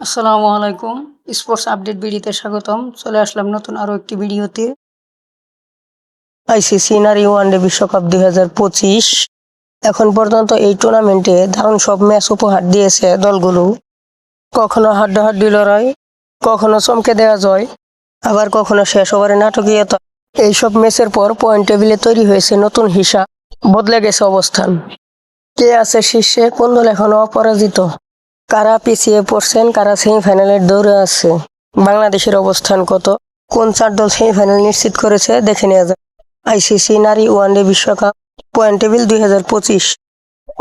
আসসালামু আলাইকুম। Sports update ভিডিওতে স্বাগতম। চলে আসলাম নতুন আরও একটি ভিডিওতে। আইসিসি নারী ওয়ানডে বিশ্বকাপ দুই হাজার পঁচিশ। এখন পর্যন্ত এই টুর্নামেন্টে দারুণ সব ম্যাচ উপহার দিয়েছে দলগুলো। কখনো হাড্ডাহাড্ডি লড়াই, কখনো চমকে দেওয়া যায় আবার কখনো শেষ ওভারে নাটকীয়তা। এইসব ম্যাচের পর পয়েন্ট টেবিলে তৈরি হয়েছে নতুন হিসাব। বদলে গেছে অবস্থান। কে আছে শীর্ষে? কোন দল এখনও অপরাজিত? কারা পিছিয়ে পড়ছেন, কারা সেমিফাইনালের দৌড়ে আছে, বাংলাদেশের অবস্থান কত, কোন চার দল সেমিফাইনাল নিশ্চিত করেছে, দেখে নেওয়া যাক। আইসিসি নারী ওয়ানডে বিশ্বকাপ পয়েন্ট টেবিল দুই হাজার পঁচিশ।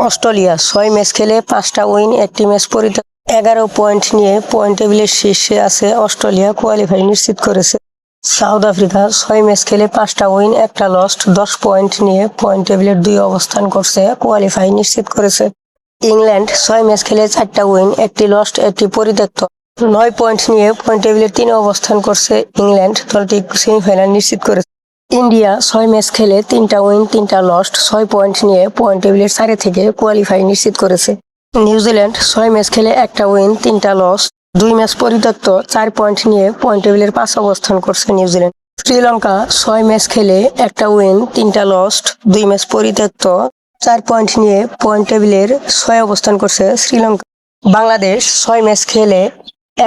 অস্ট্রেলিয়া ছয় ম্যাচ খেলে পাঁচটা উইন একটি ম্যাচ পরিত্যাগ, এগারো পয়েন্ট নিয়ে পয়েন্ট টেবিলের শীর্ষে আছে অস্ট্রেলিয়া কোয়ালিফাই নিশ্চিত করেছে। সাউথ আফ্রিকা ছয় ম্যাচ খেলে পাঁচটা উইন একটা লস্ট দশ পয়েন্ট নিয়ে পয়েন্ট টেবিলের দুই অবস্থান করছে কোয়ালিফাই নিশ্চিত করেছে। ইংল্যান্ড ছয় ম্যাচ খেলে চারটা উইন একটি লস্ট একটি পরিত্যক্ত। নয় পয়েন্ট নিয়ে পয়েন্ট টেবিলের তিনে অবস্থান করছে ইংল্যান্ড। দলটি সেমিফাইনাল নিশ্চিত করেছে। ইন্ডিয়া ছয় ম্যাচ খেলে তিনটা উইন তিনটা লস্ট ছয় পয়েন্ট নিয়ে পয়েন্ট টেবিলের চারে থেকে কোয়ালিফাই নিশ্চিত করেছে। নিউজিল্যান্ড ছয় ম্যাচ খেলে একটা উইন তিনটা লস দুই ম্যাচ পরিত্যক্ত, চার পয়েন্ট নিয়ে পয়েন্ট টেবিলের পাঁচ অবস্থান করছে নিউজিল্যান্ড শ্রীলঙ্কা ছয় ম্যাচ খেলে একটা উইন তিনটা লস্ট দুই ম্যাচ পরিত্যক্ত চার পয়েন্ট নিয়ে পয়েন্ট টেবিলের ছয় অবস্থান করছে শ্রীলঙ্কা। বাংলাদেশ ছয় ম্যাচ খেলে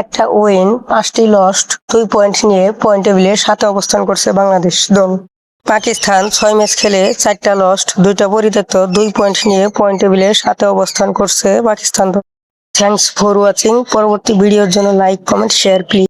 একটা উইন পাঁচটি লস্ট দুই পয়েন্ট নিয়ে পয়েন্ট টেবিলের সাথে অবস্থান করছে বাংলাদেশ দল। পাকিস্তান ছয় ম্যাচ খেলে চারটা লস্ট দুইটা পরিত্যক্ত, দুই পয়েন্ট নিয়ে পয়েন্ট টেবিলের সাথে অবস্থান করছে পাকিস্তান দল। থ্যাংকস ফর ওয়াচিং পরবর্তী ভিডিওর জন্য লাইক কমেন্ট শেয়ার প্লিজ